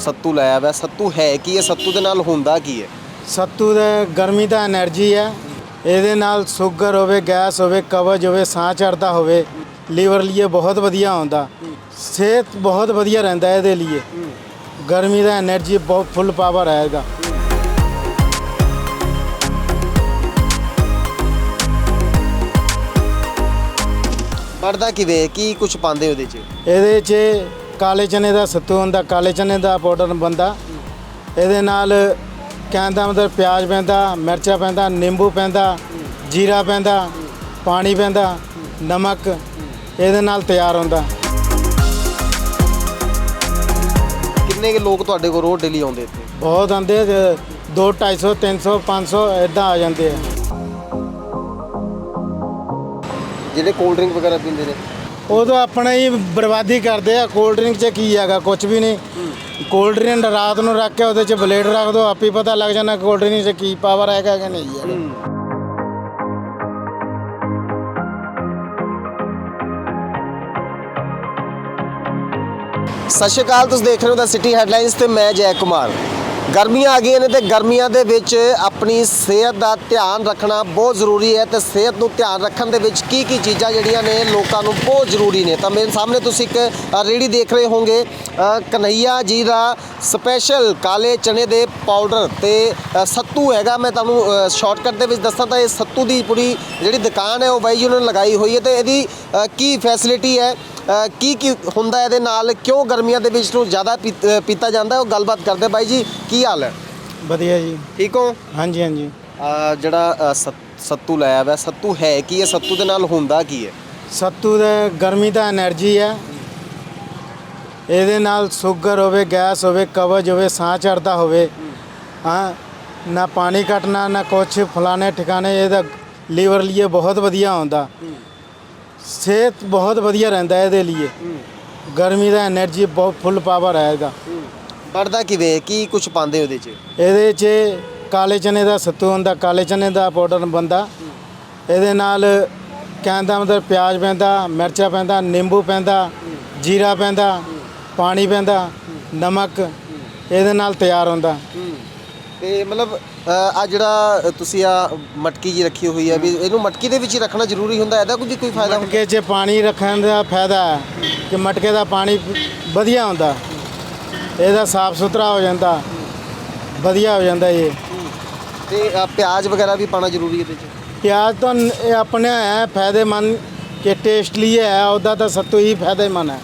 ਸੱਤੂ ਲਾਇਆ ਵਾ ਸੱਤੂ ਹੈ ਕੀ ਹੈ? ਸੱਤੂ ਦੇ ਨਾਲ ਹੁੰਦਾ ਕੀ ਹੈ? ਸੱਤੂ ਦਾ ਗਰਮੀ ਦਾ એનર્ਜੀ ਹੈ। ਇਹਦੇ ਨਾਲ ਸ਼ੂਗਰ ਹੋਵੇ ਗੈਸ ਹੋਵੇ ਕਬਜ਼ ਹੋਵੇ ਸਾਹ ਚੜਦਾ ਹੋਵੇ ਲੀਵਰ ਲਈ ਬਹੁਤ ਵਧੀਆ ਹੁੰਦਾ। ਸਿਹਤ ਬਹੁਤ ਵਧੀਆ ਰਹਿੰਦਾ ਇਹਦੇ ਲਈ ਗਰਮੀ ਦਾ એનર્ਜੀ ਬਹੁਤ ਫੁੱਲ ਪਾਵਰ ਆਏਗਾ ਪੜਦਾ ਕਿਵੇਂ? ਕੀ ਕੁਝ ਪਾਉਂਦੇ ਉਹਦੇ 'ਚ? ਇਹਦੇ 'ਚ ਕਾਲੇ ਚਨੇ ਦਾ ਸੱਤੂ ਹੁੰਦਾ ਕਾਲੇ ਚਨੇ ਦਾ ਪਾਊਡਰ ਬੰਦਾ ਇਹਦੇ ਨਾਲ ਕਹਿਣ ਦਾ ਮਤਲਬ ਪਿਆਜ਼ ਪੈਂਦਾ ਮਿਰਚਾਂ ਪੈਂਦਾ ਨਿੰਬੂ ਪੈਂਦਾ ਜੀਰਾ ਪੈਂਦਾ ਪਾਣੀ ਪੈਂਦਾ ਨਮਕ ਇਹਦੇ ਨਾਲ ਤਿਆਰ ਹੁੰਦਾ। ਕਿੰਨੇ ਕੁ ਲੋਕ ਤੁਹਾਡੇ ਕੋਲ ਰੋਜ਼ ਡੇਲੀ ਆਉਂਦੇ ਇੱਥੇ? ਬਹੁਤ ਆਉਂਦੇ 2 250 300 500 ਇਦਾਂ ਆ ਜਾਂਦੇ ਆ। ਜਿਹੜੇ ਕੋਲਡ ਡਰਿੰਕ ਵਗੈਰਾ ਪੀਂਦੇ ਨੇ? ਉਦੋਂ ਆਪਣਾ ਹੀ ਬਰਬਾਦੀ ਕਰਦੇ ਆ। ਕੋਲਡ ਡਰਿੰਕ 'ਚ ਕੀ ਹੈਗਾ? ਕੁਝ ਵੀ ਨਹੀਂ। ਕੋਲਡ ਡਰਿੰਕ ਰਾਤ ਨੂੰ ਰੱਖ ਕੇ ਉਹਦੇ 'ਚ ਬਲੇਡ ਰੱਖ ਦੋ, ਆਪੇ ਪਤਾ ਲੱਗ ਜਾਣਾ ਕੋਲਡ ਡਰਿੰਕ 'ਚ ਕੀ ਪਾਵਰ ਹੈਗਾ ਕਿ ਨਹੀਂ ਹੈਗਾ। ਸਤਿ ਸ਼੍ਰੀ ਅਕਾਲ, ਤੁਸੀਂ ਦੇਖ ਰਹੇ ਹੋ ਦਾ ਸਿਟੀ ਹੈਡਲਾਈਨਸ ਤੇ ਮੈਂ ਜੈ ਕੁਮਾਰ। ਗਰਮੀਆਂ ਆ ਗਈਆਂ ਨੇ ਤੇ ਗਰਮੀਆਂ ਦੇ ਵਿੱਚ ਆਪਣੀ ਸਿਹਤ ਦਾ ਧਿਆਨ ਰੱਖਣਾ ਬਹੁਤ ਜ਼ਰੂਰੀ ਹੈ ਤੇ ਸਿਹਤ ਨੂੰ ਧਿਆਨ ਰੱਖਣ ਦੇ ਵਿੱਚ ਕੀ ਕੀ ਚੀਜ਼ਾਂ ਜਿਹੜੀਆਂ ਨੇ ਲੋਕਾਂ ਨੂੰ ਬਹੁਤ ਜ਼ਰੂਰੀ ਨੇ। ਤਾਂ ਮੇਰੇ ਸਾਹਮਣੇ ਤੁਸੀਂ ਇੱਕ ਅ, ਰੇਹੜੀ ਦੇਖ ਰਹੇ ਹੋਵੋਗੇ। ਅ, ਕਨਈਆ ਜੀ ਦਾ ਸਪੈਸ਼ਲ ਕਾਲੇ ਚਨੇ ਦੇ ਪਾਊਡਰ ਤੇ ਸੱਤੂ ਹੈਗਾ। ਮੈਂ ਤੁਹਾਨੂੰ ਸ਼ਾਰਟਕਟ ਦੇ ਵਿੱਚ ਦੱਸਾਂ ਤਾਂ ਇਹ ਸੱਤੂ ਦੀ ਪੂਰੀ ਜਿਹੜੀ ਦੁਕਾਨ ਹੈ ਉਹ ਬਾਈ ਜੀ ਉਹਨਾਂ ਨੇ ਲਗਾਈ ਹੋਈ ਹੈ ਤੇ ਇਹਦੀ ਕੀ ਫੈਸਿਲਿਟੀ ਹੈ? ਕੀ ਕੀ ਹੁੰਦਾ ਇਹਦੇ ਨਾਲ? ਕਿਉਂ ਗਰਮੀਆਂ ਦੇ ਵਿੱਚ ਨੂੰ ਜ਼ਿਆਦਾ ਪੀਤਾ ਜਾਂਦਾ? ਉਹ ਗੱਲਬਾਤ ਕਰਦੇ ਬਾਈ ਜੀ ਕੀ ਹਾਲ ਹੈ? ਵਧੀਆ ਜੀ। ਠੀਕ ਹੋ? ਹਾਂਜੀ ਹਾਂਜੀ। ਜਿਹੜਾ ਸੱਤੂ ਲਾਇਆ ਵਾ ਸੱਤੂ ਹੈ ਕੀ ਇਹ ਸੱਤੂ ਦੇ ਨਾਲ ਹੁੰਦਾ ਕੀ ਹੈ? ਸੱਤੂ ਦੇ ਗਰਮੀ ਦਾ એનર્ਜੀ ਹੈ। ਇਹਦੇ ਨਾਲ ਸ਼ੂਗਰ ਹੋਵੇ ਗੈਸ ਹੋਵੇ ਕਬਜ਼ ਹੋਵੇ ਸਾਹ ਚੜਦਾ ਹੋਵੇ। ਹਾਂ ਨਾ ਪਾਣੀ ਘਟਣਾ ਨਾ ਕੁਛ ਫਲਾਣੇ ਠਿਕਾਣੇ ਇਹਦਾ ਲੀਵਰ ਲਈ ਬਹੁਤ ਵਧੀਆ ਹੁੰਦਾ। ਸਿਹਤ ਬਹੁਤ ਵਧੀਆ ਰਹਿੰਦਾ ਇਹਦੇ ਲਈ ਗਰਮੀ ਦਾ એનર્ਜੀ ਬਹੁਤ ਫੁੱਲ ਪਾਵਰ ਹੈ ਇਹਦਾ। ਵੱਡਦਾ ਕਿਵੇਂ? ਕੀ ਕੁਝ ਪਾਉਂਦੇ ਉਹਦੇ 'ਚ? ਇਹਦੇ 'ਚ ਕਾਲੇ ਚਨੇ ਦਾ ਸੱਤੂ ਹੁੰਦਾ ਕਾਲੇ ਚਨੇ ਦਾ ਪਾਊਡਰ ਬੰਦਾ ਇਹਦੇ ਨਾਲ ਕਹਿੰਦਾ ਮਤਲਬ ਪਿਆਜ਼ ਪੈਂਦਾ ਮਿਰਚਾ ਪੈਂਦਾ ਨਿੰਬੂ ਪੈਂਦਾ ਜੀਰਾ ਪੈਂਦਾ ਪਾਣੀ ਪੈਂਦਾ ਨਮਕ ਇਹਦੇ ਨਾਲ ਤਿਆਰ ਹੁੰਦਾ। ਤੇ ਮਤਲਬ ਆ ਜਿਹੜਾ ਤੁਸੀਂ ਆ ਮਟਕੀ ਜੀ ਰੱਖੀ ਹੋਈ ਹੈ ਵੀ ਇਹਨੂੰ ਮਟਕੀ ਦੇ ਵਿੱਚ ਹੀ ਰੱਖਣਾ ਜ਼ਰੂਰੀ ਹੁੰਦਾ ਇਹਦਾ ਕੋਈ ਕੋਈ ਫਾਇਦਾ ਹੁੰਦਾ? ਮਟਕੇ 'ਚ ਪਾਣੀ ਰੱਖਣ ਦਾ ਫਾਇਦਾ ਹੈ ਕਿ ਮਟਕੇ ਦਾ ਪਾਣੀ ਵਧੀਆ ਹੁੰਦਾ। ਇਹਦਾ ਸਾਫ਼ ਸੁਥਰਾ ਹੋ ਜਾਂਦਾ ਵਧੀਆ ਹੋ ਜਾਂਦਾ ਇਹ। ਤੇ ਪਿਆਜ਼ ਵਗੈਰਾ ਵੀ ਪਾਣਾ ਜ਼ਰੂਰੀ ਹੈ ਇਹਦੇ 'ਚ? ਪਿਆਜ਼ ਤਾਂ ਇਹ ਆਪਣੇ ਹੈ ਫਾਇਦੇਮੰਦ ਕਿ ਟੇਸਟ ਲਈ ਹੈ ਉਹਦਾ ਤਾਂ ਸੱਤੂ ਹੀ ਫਾਇਦੇਮੰਦ ਹੈ।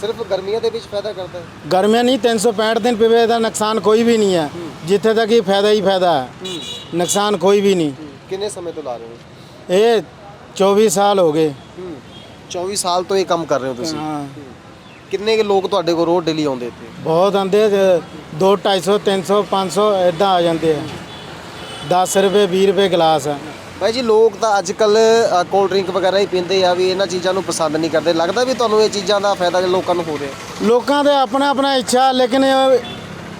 ਸਿਰਫ ਗਰਮੀਆਂ ਦੇ ਵਿੱਚ ਫਾਇਦਾ ਕਰਦਾ ਹੈ? ਗਰਮੀਆਂ ਨਹੀਂ 365 ਦਿਨ ਪੀਵੇ ਇਹਦਾ ਨੁਕਸਾਨ ਕੋਈ ਵੀ ਨਹੀਂ ਹੈ। ਜਿੱਥੇ ਤੱਕ ਇਹ ਫਾਇਦਾ ਹੀ ਫਾਇਦਾ ਹੈ ਨੁਕਸਾਨ ਕੋਈ ਵੀ ਨਹੀਂ। ਕਿੰਨੇ ਸਮੇਂ ਤੋਂ ਲਾ ਰਹੇ ਹੋ? ਇਹ 24 ਸਾਲ ਹੋ ਗਏ। 24 ਸਾਲ ਤੋਂ ਇਹ ਕੰਮ ਕਰ ਰਹੇ ਹੋ ਤੁਸੀਂ? ਹਾਂ। ਕਿੰਨੇ ਕੁ ਲੋਕ ਤੁਹਾਡੇ ਕੋਲ ਰੋਜ਼ ਡੇਲੀ ਆਉਂਦੇ ਇੱਥੇ? ਬਹੁਤ ਆਂਦੇ 2 250 300 500 ਇਦਾਂ ਆ ਜਾਂਦੇ ਆ। 10 ਰੁਪਏ 20 ਰੁਪਏ ਗਲਾਸ ਹੈ ਭਾਈ ਜੀ ਲੋਕ ਤਾਂ ਅੱਜ ਕੱਲ ਕੋਲਡ ਡਰਿੰਕ ਵਗੈਰਾ ਹੀ ਪੀਂਦੇ ਆ ਵੀ ਇਹਨਾਂ ਚੀਜ਼ਾਂ ਨੂੰ ਪਸੰਦ ਨਹੀਂ ਕਰਦੇ। ਲੱਗਦਾ ਵੀ ਤੁਹਾਨੂੰ ਇਹ ਚੀਜ਼ਾਂ ਦਾ ਫਾਇਦਾ ਲੋਕਾਂ ਨੂੰ ਹੋ ਰਿਹਾ? ਲੋਕਾਂ ਦੇ ਆਪਣਾ ਆਪਣਾ ਇੱਛਾ ਲੇਕਿਨ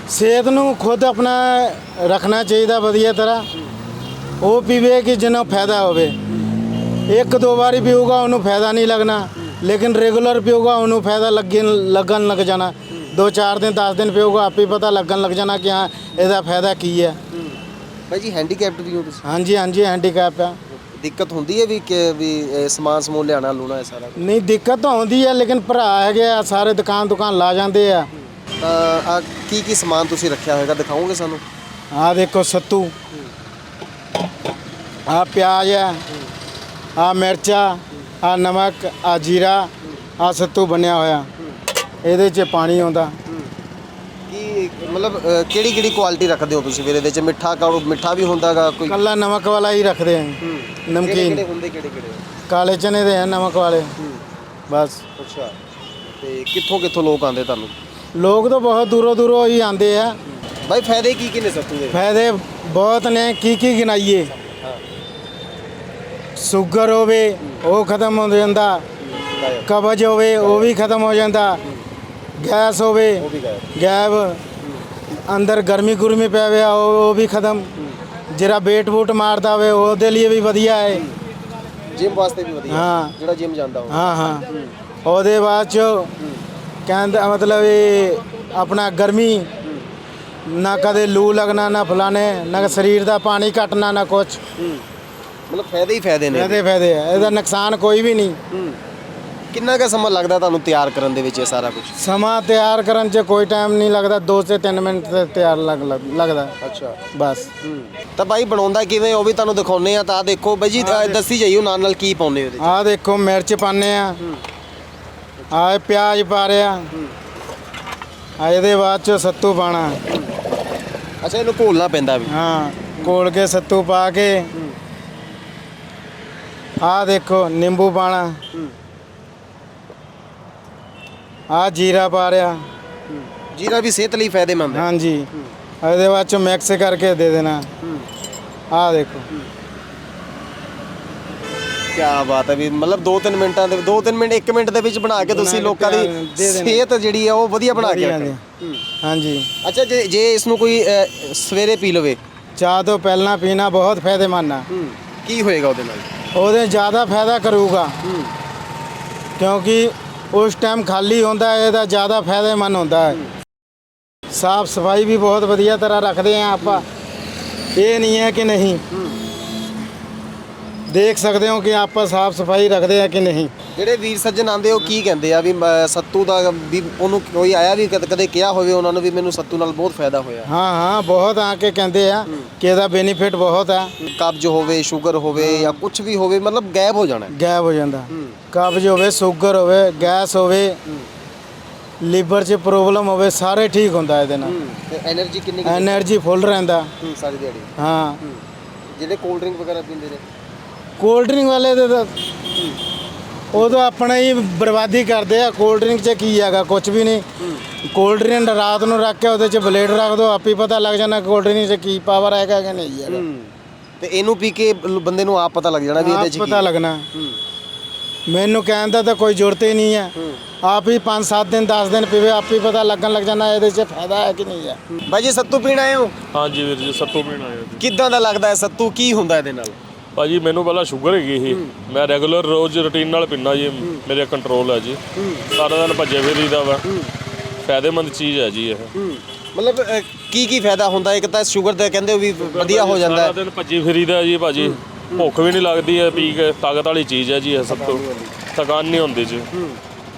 ਸਿਹਤ ਨੂੰ ਖੁਦ ਆਪਣਾ ਰੱਖਣਾ ਚਾਹੀਦਾ ਵਧੀਆ ਤਰ੍ਹਾਂ। ਉਹ ਪੀਵੇ ਕਿ ਜਿਹਨੂੰ ਫਾਇਦਾ ਹੋਵੇ। ਇੱਕ ਦੋ ਵਾਰੀ ਪੀਊਗਾ ਉਹਨੂੰ ਫਾਇਦਾ ਨਹੀਂ ਲੱਗਣਾ। ਲੇਕਿਨ ਰੈਗੂਲਰ ਪੀਊਗਾ ਉਹਨੂੰ ਫਾਇਦਾ ਲੱਗਣ ਲੱਗਣ ਲੱਗ ਜਾਣਾ। ਦੋ ਚਾਰ ਦਿਨ 10 ਦਿਨ ਪੀਊਗਾ ਆਪੇ ਪਤਾ ਲੱਗਣ ਲੱਗ ਜਾਣਾ ਕਿ ਹਾਂ ਇਹਦਾ ਫਾਇਦਾ ਕੀ ਹੈ। ਭਾਈ ਜੀ ਹੈਂਡੀਕੈਪਡ ਵੀ ਹੋ ਤੁਸੀਂ? ਹਾਂਜੀ ਹਾਂਜੀ ਹੈਂਡੀਕੈਪ ਆ। ਦਿੱਕਤ ਹੁੰਦੀ ਹੈ ਵੀ ਕਿ ਵੀ ਇਹ ਸਮਾਨ ਸਮੂਨ ਲਿਆਣਾ ਲੂਣਾ ਇਹ ਸਾਰਾ ਨਹੀਂ ਦਿੱਕਤ ਤਾਂ ਆਉਂਦੀ ਹੈ ਲੇਕਿਨ ਭਰਾ ਹੈਗੇ ਆ ਸਾਰੇ ਦੁਕਾਨ ਦੁਕਾਨ ਲਾ ਜਾਂਦੇ ਆ। ਤਾਂ ਆ ਕੀ ਕੀ ਸਮਾਨ ਤੁਸੀਂ ਰੱਖਿਆ ਹੋਏਗਾ? ਦਿਖਾਓਗੇ ਸਾਨੂੰ? ਆ ਦੇਖੋ ਸੱਤੂ। ਆ ਪਿਆਜ਼ ਹੈ। ਆ ਮਿਰਚਾ ਆ ਨਮਕ ਆ ਜੀਰਾ ਆ ਸੱਤੂ ਬਣਿਆ ਹੋਇਆ। ਇਹਦੇ 'ਚ ਪਾਣੀ ਆਉਂਦਾ। ਕੀ ਮਤਲਬ ਕਿਹੜੀ ਕਿਹੜੀ ਕੁਆਲਿਟੀ ਰੱਖਦੇ ਹੋ ਤੁਸੀਂ ਫਿਰ ਇਹਦੇ ਚ? ਮਿੱਠਾ ਕਾੜੂ ਮਿੱਠਾ ਵੀ ਹੁੰਦਾਗਾ ਕੋਈ? ਕੱਲਾ ਨਮਕ ਵਾਲਾ ਹੀ ਰੱਖਦੇ ਆ। ਨਮਕੀਨ। ਕਿਹੜੇ ਹੁੰਦੇ ਕਿਹੜੇ ਕਿਹੜੇ ਕਾਲੇ ਚਨੇ ਦੇ ਆ ਨਮਕ ਵਾਲੇ। ਬਸ। ਅੱਛਾ। ਤੇ ਕਿੱਥੋਂ ਕਿੱਥੋਂ ਲੋਕ ਆਉਂਦੇ ਤੁਹਾਨੂੰ? ਲੋਕ ਤਾਂ ਬਹੁਤ ਦੂਰੋਂ ਦੂਰੋਂ ਹੀ ਆਉਂਦੇ ਆ। ਭਾਈ ਫਾਇਦੇ ਕੀ ਕੀ ਨੇ ਸੱਤੂ ਦੇ ਫਾਇਦੇ ਬਹੁਤ ਨੇ ਕੀ ਕੀ ਗਿਣਾਈਏ। ਸ਼ੂਗਰ ਹੋਵੇ ਉਹ ਖਤਮ ਹੋ ਜਾਂਦਾ। ਕਬਜ਼ ਹੋਵੇ ਉਹ ਵੀ ਖਤਮ ਹੋ ਜਾਂਦਾ। ਗੈਸ ਹੋਵੇ ਗੈਬ ਅੰਦਰ ਗਰਮੀ ਗੁਰਮੀ ਪਿਆ ਹੋਇਆ ਉਹ ਉਹ ਵੀ ਖਤਮ। ਜਿਹੜਾ ਵੇਟ ਵੂਟ ਮਾਰਦਾ ਹੋਵੇ ਉਹਦੇ ਲਈ ਵੀ ਵਧੀਆ ਹੈ। ਜਿਮ ਵਾਸਤੇ ਵੀ ਵਧੀਆ। ਹਾਂ। ਜਿਹੜਾ ਜਿਮ ਜਾਂਦਾ ਹੋਵੇ ਹਾਂ ਹਾਂ। ਉਹਦੇ ਬਾਅਦ ਚ ਕਹਿੰਦਾ ਮਤਲਬ ਇਹ ਆਪਣਾ ਗਰਮੀ ਨਾ ਕਦੇ ਲੂ ਲੱਗਣਾ ਨਾ ਫਲਾਣੇ ਨਾ ਸਰੀਰ ਦਾ ਪਾਣੀ ਘਟਣਾ ਨਾ ਕੁਛ। ਮਤਲਬ ਫਾਇਦੇ ਹੀ ਫਾਇਦੇ ਨੇ ਇਹਦੇ। ਫਾਇਦੇ ਆ ਇਹਦਾ ਨੁਕਸਾਨ ਕੋਈ ਵੀ ਨਹੀਂ। ਕਿੰਨਾ ਕੁ ਸਮਾਂ ਲੱਗਦਾ ਤੁਹਾਨੂੰ ਤਿਆਰ ਕਰਨ ਦੇ ਵਿੱਚ ਇਹ ਸਾਰਾ ਕੁਝ ਸਮਾਂ ਤਿਆਰ ਕਰਨ 'ਚ ਕੋਈ ਟਾਈਮ ਨਹੀਂ ਲੱਗਦਾ 2 ਸੇ 3 ਮਿੰਟ ਤੇ ਤਿਆਰ ਲੱਗ ਲੱਗ- ਲੱਗਦਾ। ਅੱਛਾ। ਬਸ। ਤਾਂ ਬਾਈ ਬਣਾਉਂਦਾ ਕਿਵੇਂ ਉਹ ਵੀ ਤੁਹਾਨੂੰ ਦਿਖਾਉਨੇ ਆ ਤਾਂ ਆਹ ਦੇਖੋ ਬਾਈ ਜੀ ਦੱਸੀ ਜਾਈਓ ਨਾਲ ਨਾਲ ਕੀ ਪਾਉਨੇ ਉਹਦੇ 'ਚ। ਆਹ ਦੇਖੋ ਮਿਰਚ ਪਾਣੇ ਆ। ਆਹ ਪਿਆਜ਼ ਪਾ ਰਿਆ। ਆ ਇਹਦੇ ਬਾਅਦ ਚ ਸੱਤੂ ਪਾਣਾ। ਅੱਛਾ ਇਹਨੂੰ ਘੋਲਣਾ ਪੈਂਦਾ ਵੀ। ਹਾਂ ਕੋਲ ਕੇ ਸੱਤੂ ਪਾ ਕੇ। ਆਹ ਦੇਖੋ ਨਿੰਬੂ ਪਾਣਾ। ਆਹ ਜੀਰਾ ਪਾ ਰਿਆ। ਜੀਰਾ ਵੀ ਸਿਹਤ ਲਈ ਫਾਇਦੇਮੰਦ ਹੈ। ਹਾਂਜੀ। ਇਹਦੇ ਬਾਅਦ ਚ ਮਿਕਸ ਕਰਕੇ ਦੇ ਦੇਣਾ। ਆਹ ਦੇਖੋ। ਕੀ ਬਾਤ ਹੈ ਵੀ ਮਤਲਬ 2-3 ਮਿੰਟਾਂ ਦੇ 2-3 ਮਿੰਟ 1 ਮਿੰਟ ਦੇ ਵਿੱਚ ਬਣਾ ਕੇ ਤੁਸੀਂ ਲੋਕਾਂ ਦੀ। ਸਿਹਤ ਜਿਹੜੀ ਹੈ ਉਹ ਵਧੀਆ ਬਣਾ ਕੇ ਵਧੀਆ ਰੱਖੋ ਜੀ। ਹਾਂਜੀ। ਅੱਛਾ ਜੇ ਜੇ ਇਸ ਨੂੰ ਕੋਈ ਸਵੇਰੇ ਪੀ ਲਵੇ? ਚਾਹ ਤੋਂ ਪਹਿਲਾਂ ਪੀਣਾ ਬਹੁਤ ਫਾਇਦੇਮੰਦ ਆ। ਕੀ ਹੋਏਗਾ ਉਹਦੇ ਨਾਲ? ਉਹਦੇ ਜ਼ਿਆਦਾ ਫਾਇਦਾ ਕਰੂਗਾ। ਕਿਉਂਕਿ ਉਸ ਟਾਈਮ ਖਾਲੀ ਹੁੰਦਾ ਹੈ ਇਹਦਾ ਜ਼ਿਆਦਾ ਫਾਇਦੇਮੰਦ ਹੁੰਦਾ ਹੈ। ਸਾਫ਼ ਸਫ਼ਾਈ ਵੀ ਬਹੁਤ ਵਧੀਆ ਤਰ੍ਹਾਂ ਰੱਖਦੇ ਆ ਆਪਾਂ। ਇਹ ਨਹੀਂ ਹੈ ਕਿ ਨਹੀਂ। ਦੇਖ ਸਕਦੇ ਹੋ ਕਿ ਆਪਾਂ ਸਾਫ਼ ਸਫ਼ਾਈ ਰੱਖਦੇ ਆ ਕਿ ਨਹੀਂ। ਜਿਹੜੇ ਵੀਰ ਸੱਜਣ ਆਂਦੇ ਉਹ ਕੀ ਕਹਿੰਦੇ ਆ ਵੀ ਸੱਤੂ ਦਾ ਵੀ ਉਹਨੂੰ ਕੋਈ ਆਇਆ ਵੀ ਕਦ- ਕਦੇ ਕਿਹਾ ਹੋਵੇ ਉਹਨਾਂ ਨੂੰ ਵੀ ਮੈਨੂੰ ਸੱਤੂ ਨਾਲ ਬਹੁਤ ਫਾਇਦਾ ਹੋਇਆ। ਹਾਂ ਹਾਂ ਬਹੁਤ ਆ ਕੇ ਕਹਿੰਦੇ ਆ ਕਿ ਇਹਦਾ ਬੈਨੀਫਿਟ ਬਹੁਤ ਆ। ਕਬਜ਼ ਹੋਵੇ ਸ਼ੂਗਰ ਹੋਵੇ ਜਾਂ ਕੁਝ ਵੀ ਹੋਵੇ ਮਤਲਬ ਗਾਇਬ ਹੋ ਜਾਣਾ। ਗਾਇਬ ਹੋ ਜਾਂਦਾ। ਕਬਜ਼ ਹੋਵੇ ਸ਼ੂਗਰ ਹੋਵੇ ਗੈਸ ਹੋਵੇ ਲੀਵਰ 'ਚ ਪ੍ਰੋਬਲਮ ਹੋਵੇ ਸਾਰੇ ਠੀਕ ਹੁੰਦਾ ਇਹਦੇ ਨਾਲ। ਤੇ એનર્ਜੀ ਕਿੰਨੀ ਕੁ- એનર્જી ફૂલ ਸਾਰੀ ਦਿਹਾੜੀ। ਹਾਂ। ਜਿਹੜੇ ਕੋਲਡ ਡਰਿੰਕ ਵਗੈਰਾ ਪੀਂਦੇ ਨੇ। ਕੋਲਡ ਡਰਿੰਕ ਵਾਲੇ ਦੇ ਤਾਂ ਉਹ ਤਾਂ ਆਪਣਾ ਹੀ ਬਰਬਾਦੀ ਕਰਦੇ ਆ। ਕੋਲਡ ਡਰਿੰਕ 'ਚ ਕੀ ਹੈਗਾ? ਕੁਝ ਵੀ ਨਹੀਂ। ਕੋਲਡ ਡਰਿੰਕ ਰਾਤ ਨੂੰ ਰੱਖ ਕੇ ਉਹਦੇ 'ਚ ਬਲੇਡ ਰੱਖ ਦੋ ਆਪੇ ਪਤਾ ਲੱਗ ਜਾਣਾ ਕੋਲਡ ਡਰਿੰਕ 'ਚ ਕੀ ਪਾਵਰ ਹੈਗਾ ਕਿ ਨਹੀਂ ਹੈਗਾ। ਤੇ ਇਹਨੂੰ ਪੀ ਕੇ ਲ- ਬੰਦੇ ਨੂੰ ਆਪ ਪਤਾ ਲੱਗ ਜਾਣਾ ਵੀ ਇਹਦੇ ਚ ਆਪ ਕੀ ਪਤਾ ਲੱਗਣਾ। ਮੈਨੂੰ ਕਹਿਣ ਦਾ ਤਾਂ ਕੋਈ ਜ਼ਰੂਰਤ ਹੀ ਨਹੀਂ ਹੈ। ਆਪ ਹੀ 5-7 ਦਿਨ 10 ਦਿਨ ਪੀਵੇ ਆਪ ਹੀ ਪਤਾ ਲੱਗਣ ਲੱਗ ਜਾਣਾ ਇਹਦੇ 'ਚ ਫਾਇਦਾ ਹੈ ਕਿ ਨਹੀਂ ਹੈ। ਬਾਈ ਜੀ ਸੱਤੂ ਪੀਣ ਆਏ ਹੋ? ਹਾਂਜੀ ਵੀਰ ਜੀ ਸੱਤੂ ਪੀਣਾ ਹੈ ਜੀ। ਕਿੱਦਾਂ ਦਾ ਲੱਗਦਾ ਹੈ ਸੱਤੂ? ਕੀ ਹੁੰਦਾ ਇਹਦੇ ਨਾਲ? ਭਾਜੀ ਮੈਨੂੰ ਪਹਿਲਾਂ ਸ਼ੂਗਰ ਹੈਗੀ ਸੀ। ਮੈਂ ਰੈਗੂਲਰ ਰੋਜ਼ ਰੁਟੀਨ ਨਾਲ ਪੀਣਾ ਜੀ ਮੇਰੇ ਕੰਟਰੋਲ ਹੈ ਜੀ। ਸਾਰਾ ਦਿਨ ਭੱਜੇ ਫਿਰੀਦਾ ਵਾ। ਫਾਇਦੇਮੰਦ ਚੀਜ਼ ਹੈ ਜੀ ਇਹ। ਮਤਲਬ ਕੀ ਕੀ ਫਾਇਦਾ ਹੁੰਦਾ? ਇੱਕ ਤਾਂ ਸ਼ੂਗਰ ਦਾ ਕਹਿੰਦੇ ਵੀ ਵਧੀਆ ਹੋ ਜਾਂਦਾ ਸਾਰਾ ਦਿਨ ਭੱਜੀ ਫਿਰੀਦਾ ਜੀ ਭਾਜੀ। ਭੁੱਖ ਵੀ ਨਹੀਂ ਲੱਗਦੀ ਹੈ ਪੀ ਕੇ ਤਾਕਤ ਵਾਲੀ ਚੀਜ਼ ਹੈ ਜੀ ਇਹ ਸਭ ਤੋਂ। ਥਕਾਨ ਨਹੀਂ ਹੁੰਦੀ ਜੀ।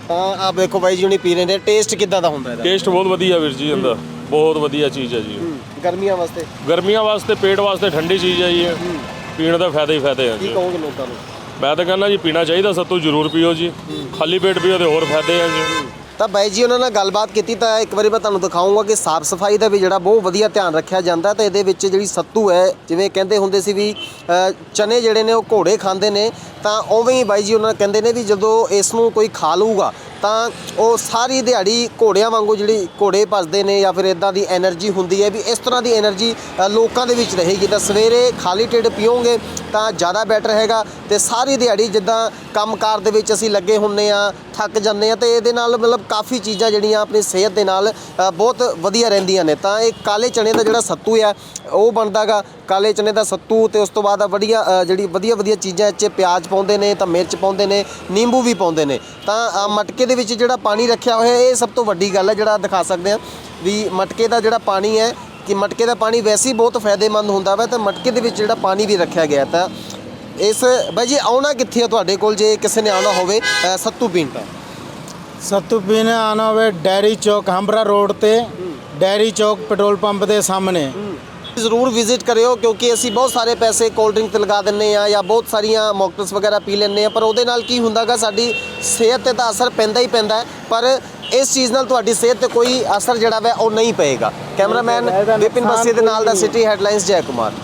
ਤਾਂ ਆਪ ਦੇਖੋ ਬਾਈ ਜੀ ਹੁਣੀ ਪੀ ਰਹੇ ਨੇ ਟੇਸਟ ਕਿੱਦਾਂ ਦਾ ਹੁੰਦਾ ਇਹਦਾ? ਟੇਸਟ ਬਹੁਤ ਵਧੀਆ ਵੀਰ ਜੀ ਇਹਦਾ। ਬਹੁਤ ਵਧੀਆ ਚੀਜ਼ ਹੈ ਜੀ ਗਰਮੀਆਂ ਵਾਸਤੇ? ਗਰਮੀਆਂ ਵਾਸਤੇ ਪੇਟ ਵਾਸਤੇ ਠੰਡੀ ਚੀਜ਼ ਹੈ ਜੀ ਇਹ। ਪੀਣ ਦਾ ਫਾਇਦਾ ਹੀ ਫਾਇਦੇ ਹੈ ਕੀ ਜੀ। ਕਹੋਗੇ ਲੋਕਾਂ ਨੂੰ? ਮੈਂ ਤਾਂ ਕਹਿੰਦਾ ਜੀ ਪੀਣਾ ਚਾਹੀਦਾ ਸੱਤੂ ਜ਼ਰੂਰ ਪੀਓ ਜੀ। ਖਾਲੀ ਪੇਟ ਪੀਓ ਤੇ ਹੋਰ ਫਾਇਦੇ ਹੈ ਜੀ। ਤਾਂ ਬਾਈ ਜੀ ਉਹਨਾਂ ਨਾਲ ਗੱਲਬਾਤ ਕੀਤੀ ਤਾਂ ਇੱਕ ਵਾਰੀ ਮੈਂ ਤੁਹਾਨੂੰ ਦਿਖਾਉਂਗਾ ਕਿ ਸਾਫ਼ ਸਫ਼ਾਈ ਦਾ ਵੀ ਜਿਹੜਾ ਬਹੁਤ ਵਧੀਆ ਧਿਆਨ ਰੱਖਿਆ ਜਾਂਦਾ ਤੇ ਇਹਦੇ ਵਿੱਚ ਜਿਹੜੀ ਸੱਤੂ ਹੈ ਜਿਵੇਂ ਕਹਿੰਦੇ ਹੁੰਦੇ ਸੀ ਵੀ ਅ, ਚਨੇ ਜਿਹੜੇ ਨੇ ਉਹ ਘੋੜੇ ਖਾਂਦੇ ਨੇ ਤਾਂ ਉਵੇਂ ਹੀ ਬਾਈ ਜੀ ਉਹਨਾਂ ਕਹਿੰਦੇ ਨੇ ਵੀ ਜਦੋਂ ਇਸ ਨੂੰ ਕੋਈ ਖਾ ਲਊਗਾ ਤਾਂ ਉਹ ਸਾਰੀ ਦਿਹਾੜੀ ਘੋੜਿਆਂ ਵਾਂਗੂ ਜਿਹੜੀ ਘੋੜੇ ਭੱਜਦੇ ਨੇ ਜਾਂ ਫਿਰ ਇਦਾਂ ਦੀ એનર્ਜੀ ਹੁੰਦੀ ਹੈ ਵੀ ਇਸ ਤਰ੍ਹਾਂ ਦੀ એનર્ਜੀ ਲੋਕਾਂ ਦੇ ਵਿੱਚ ਰਹੇਗੀ। ਤਾਂ ਸਵੇਰੇ ਖਾਲੀ ਢਿੱਡ ਪੀਓਗੇ ਤਾਂ ਜ਼ਿਆਦਾ ਬੈਟਰ ਹੈਗਾ ਤੇ ਸਾਰੀ ਦਿਹਾੜੀ ਜਿੱਦਾਂ ਕੰਮਕਾਰ ਦੇ ਵਿੱਚ ਅਸੀਂ ਲੱਗੇ ਹੁੰਨੇ ਆ, ਥੱਕ ਜਾਂਦੇ ਆ ਤੇ ਇਹਦੇ ਨਾਲ ਮਤਲਬ ਕਾਫੀ ਚੀਜ਼ਾਂ ਜਿਹੜੀਆਂ ਆਪਣੀ ਸਿਹਤ ਦੇ ਨਾਲ ਬਹੁਤ ਵਧੀਆ ਰਹਿੰਦੀਆਂ ਨੇ। ਤਾਂ ਇਹ ਕਾਲੇ ਚਣੇ ਦਾ ਜਿਹੜਾ ਸੱਤੂ ਆ, ਉਹ ਬਣਦਾਗਾ। ਕਾਲੇ ਚਨੇ ਦਾ ਸੱਤੂ ਤੇ ਉਸ ਤੋਂ ਬਾਅਦ ਆ ਵਧੀਆ ਜਿਹੜੀ ਵਧੀਆ ਵਧੀਆ ਚੀਜ਼ਾਂ 'ਚ ਪਿਆਜ਼ ਪਾਉਂਦੇ ਨੇ, ਤਾਂ ਮਿਰਚ ਪਾਉਂਦੇ ਨੇ, ਨਿੰਬੂ ਵੀ ਪਾਉਂਦੇ ਨੇ। ਤਾਂ ਮਟਕੇ ਮਟਕੇ ਦੇ ਵਿੱਚ ਜਿਹੜਾ ਪਾਣੀ ਰੱਖਿਆ ਹੋਇਆ ਇਹ ਸਭ ਤੋਂ ਵੱਡੀ ਗੱਲ ਹੈ ਜਿਹੜਾ ਦਿਖਾ ਸਕਦੇ ਆ ਵੀ ਮਟਕੇ ਦਾ ਜਿਹੜਾ ਪਾਣੀ ਹੈ ਕਿ ਮਟਕੇ ਦਾ ਪਾਣੀ ਵੈਸੇ ਹੀ ਬਹੁਤ ਫਾਇਦੇਮੰਦ ਹੁੰਦਾ ਵਾ ਤੇ ਮਟਕੇ ਦੇ ਵਿੱਚ ਜਿਹੜਾ ਪਾਣੀ ਵੀ ਰੱਖਿਆ ਗਿਆ ਤਾਂ ਇਸ ਬਾਈ ਜੀ ਆਉਣਾ ਕਿੱਥੇ ਆ ਤੁਹਾਡੇ ਕੋਲ ਜੇ ਕਿਸੇ ਨੇ ਆਉਣਾ ਹੋਵੇ ਅ, ਸੱਤੂ ਪੀਣ ਤਾਂ? ਸੱਤੂ ਪੀਣੇ ਆਣਾ ਹੋਵੇ ਡੈਰੀ ਚੌਕ ਹੰਬਰਾ ਰੋਡ ਤੇ ਡੈਰੀ ਚੌਕ ਪੈਟਰੋਲ ਪੰਪ ਦੇ ਸਾਹਮਣੇ। ਜ਼ਰੂਰ ਵਿਜ਼ਿਟ ਕਰਿਓ ਕਿਉਂਕਿ ਅਸੀਂ ਬਹੁਤ ਸਾਰੇ ਪੈਸੇ ਕੋਲਡ ਡਰਿੰਕ ਤੇ ਲਗਾ ਦਿੰਨੇ ਆ ਜਾਂ ਬਹੁਤ ਸਾਰੀਆਂ ਮੌਕਟੇਲਸ ਵਗੈਰਾ ਪੀ ਲੈਂਦੇ ਆ ਪਰ ਉਹਦੇ ਨਾਲ ਕੀ ਹੁੰਦਾਗਾ ਸਾਡੀ ਸਿਹਤ ਤੇ ਤਾਂ ਅਸਰ ਪੈਂਦਾ ਹੀ ਪੈਂਦਾ ਪਰ ਇਸ ਚੀਜ਼ ਨਾਲ ਤੁਹਾਡੀ ਸਿਹਤ ਤੇ ਕੋਈ ਅਸਰ ਜਿਹੜਾ ਵਾ ਉਹ ਨਹੀਂ ਪਏਗਾ। ਕੈਮਰਾਮੈਨ ਵਿਪਿਨ ਬੱਸੀ ਦੇ ਨਾਲ ਦਾ ਸਿਟੀ ਹੈਡਲਾਈਨਸ ਜੈ ਕੁਮਾਰ।